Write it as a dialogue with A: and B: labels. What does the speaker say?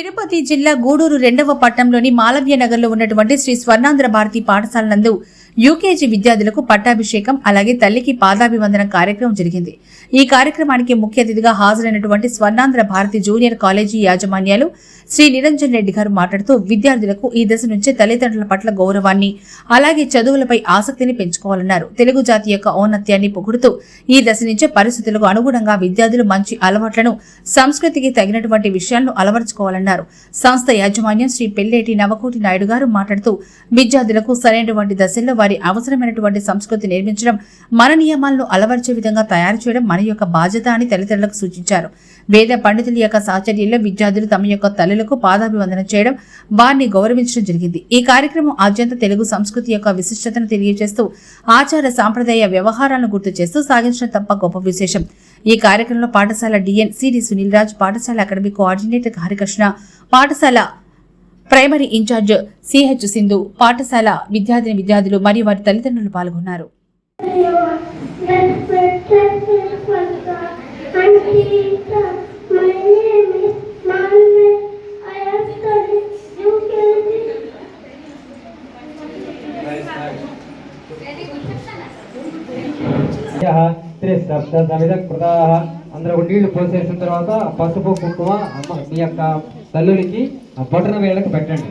A: తిరుపతి జిల్లా గూడూరు రెండవ పట్టణంలోని మాలవ్య నగర్లో ఉన్నటువంటి శ్రీ స్వర్ణాంధ్ర భారతి పాఠశాల నందు యూకేజీ విద్యార్థులకు పట్టాభిషేకం అలాగే తల్లికి పాదాభివందన కార్యక్రమం జరిగింది. ఈ కార్యక్రమానికి ముఖ్య అతిథిగా హాజరైనటువంటి స్వర్ణాంధ్ర భారతి జూనియర్ కాలేజీ యాజమాన్యాలు శ్రీ నిరంజన్ రెడ్డి గారు మాట్లాడుతూ విద్యార్థులకు ఈ దశ నుంచే తల్లిదండ్రుల పట్ల గౌరవాన్ని అలాగే చదువులపై ఆసక్తిని పెంచుకోవాలన్నారు. తెలుగు జాతి యొక్క ఔన్నత్యాన్ని పొగుడుతూ ఈ దశ నుంచే పరిస్థితులకు అనుగుణంగా విద్యార్థులు మంచి అలవాట్లను సంస్కృతికి తగినటువంటి విషయాలను అలవర్చుకోవాలన్నారు. సంస్థ యాజమాన్యం శ్రీ పెల్లేటి నవకోటి నాయుడు గారు మాట్లాడుతూ విద్యార్థులకు సరైనటువంటి దశల్లో వారి అవసరమైనటువంటి సంస్కృతి నిర్మించడం మన నియమాలను అలవర్చే విధంగా తయారు చేయడం మన యొక్క బాధ్యత అని తల్లిదండ్రులకు సూచించారు. వేద పండితుల యొక్క సాచర్యంలో విద్యార్థులు తమ యొక్క తల్లులకు పాదాభివందనం చేయడం వారిని గౌరవించడం జరిగింది. ఈ కార్యక్రమం ఆద్యంత తెలుగు సంస్కృతి యొక్క విశిష్టతను తెలియజేస్తూ ఆచార సాంప్రదాయ వ్యవహారాలను గుర్తు చేస్తూ సాగించడం తప్ప గొప్ప విశేషం. ఈ కార్యక్రమంలో పాఠశాల డిఎన్ సిడి సునీల్ రాజ్ పాఠశాల అకాడమీ కోఆర్డినేటర్ హరికృష్ణ పాఠశాల ప్రైమరీ ఇన్ఛార్జ్ సిహెచ్ సింధు పాఠశాల విద్యార్థిని విద్యార్థులు మరియు వారి తల్లిదండ్రులు పాల్గొన్నారు.
B: అందరూ నీళ్ళు పోసేసిన తర్వాత పసుపు కుంకుమ అమ్మ మీ యొక్క తల్లులకి ఆ బొటన వేళ్ళకి పెట్టండి.